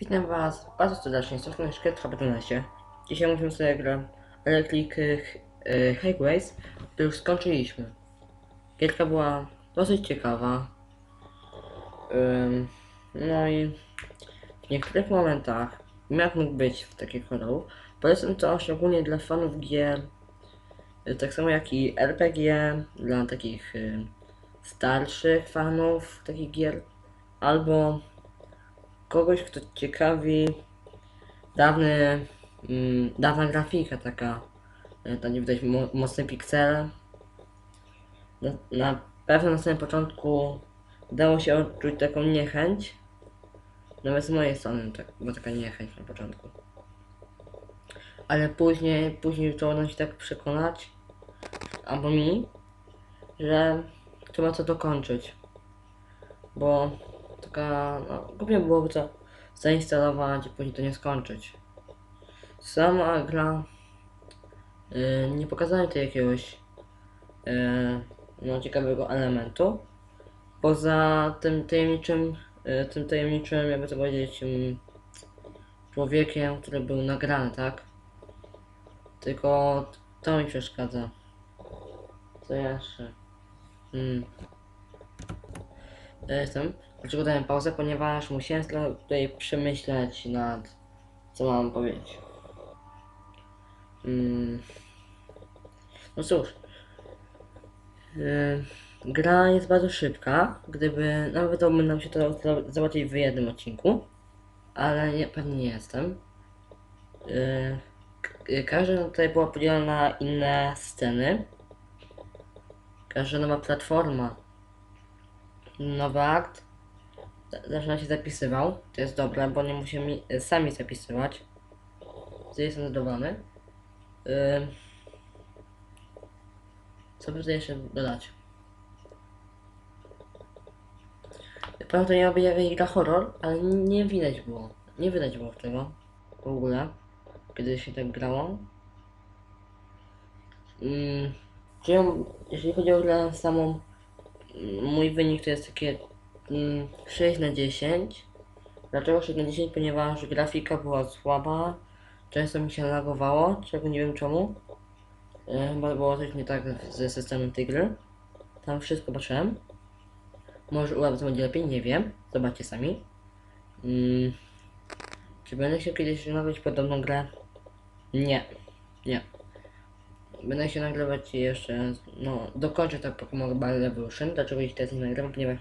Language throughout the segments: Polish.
Witam Was bardzo serdecznie, strony Szkiet Habitanesie. Dzisiaj mówimy sobie grę Electric Highways, którą już skończyliśmy. Gierka była dosyć ciekawa. Ym, no i w niektórych momentach jak mógł być w takich horrorów. Polecam to szczególnie dla fanów gier, y, tak samo jak i RPG, dla takich y, starszych fanów takich gier, albo kogoś, kto ciekawi dawny, mm, dawna grafika taka, e, tam nie widać mo mocne. Na, na pewno na samym początku dało się odczuć taką niechęć, nawet z mojej strony tak, była taka niechęć na początku. Ale później, później udało nam się tak przekonać, albo mi, że trzeba to dokończyć. Bo taka, no, głupio byłoby to zainstalować i później to nie skończyć. Sama gra y, nie pokazała mi tu jakiegoś y, no, ciekawego elementu. Poza tym tajemniczym, y, tym tajemniczym, jakby to powiedzieć, ym, człowiekiem, który był nagrany, tak? Tylko to mi przeszkadza. Co jeszcze? Hmm. Jestem. Dlaczego dałem pauzę? Ponieważ musiałem tutaj przemyśleć nad co mam powiedzieć. Mm. No cóż. Yy, gra jest bardzo szybka. Gdyby nawet udało nam się to zobaczyć w jednym odcinku. Ale nie, pewnie nie jestem. Yy, każda tutaj była podzielona na inne sceny. Każda nowa platforma nowy akt za- zaczyna się zapisywał. To jest dobre, bo nie musimy sami zapisywać. Co jestem zadowolony. Co by tutaj jeszcze dodać? Prawda to nie objawie gra horror, ale nie widać było. Nie widać było tego w ogóle, kiedy się tak grało. Mm, czyli jeżeli chodzi o grę samą, mój wynik to jest takie mm, 6 na 10. Dlaczego 6 na 10? Ponieważ grafika była słaba, często mi się lagowało, czego nie wiem czemu. E, Chyba było coś nie tak ze systemem tej. Tam wszystko patrzyłem. Może u was będzie lepiej, nie wiem. Zobaczcie sami. Mm. Czy będę się kiedyś nagrać podobną grę? Nie. Nie. Będę się nagrywać jeszcze, no, dokończę to Pokémon Ball Evolution. Dlaczego ich teraz nie nagrywam? Ponieważ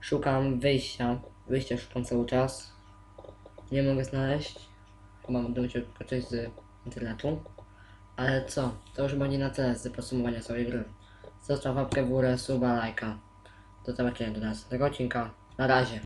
szukam wyjścia. Wyjścia szukam cały czas. Nie mogę znaleźć. Chyba będę musiał korzystać z internetu. Ale co? To już będzie na tyle z podsumowania całej gry. Zostaw łapkę w górę, suba, lajka. Do zobaczenia do następnego odcinka. Na razie.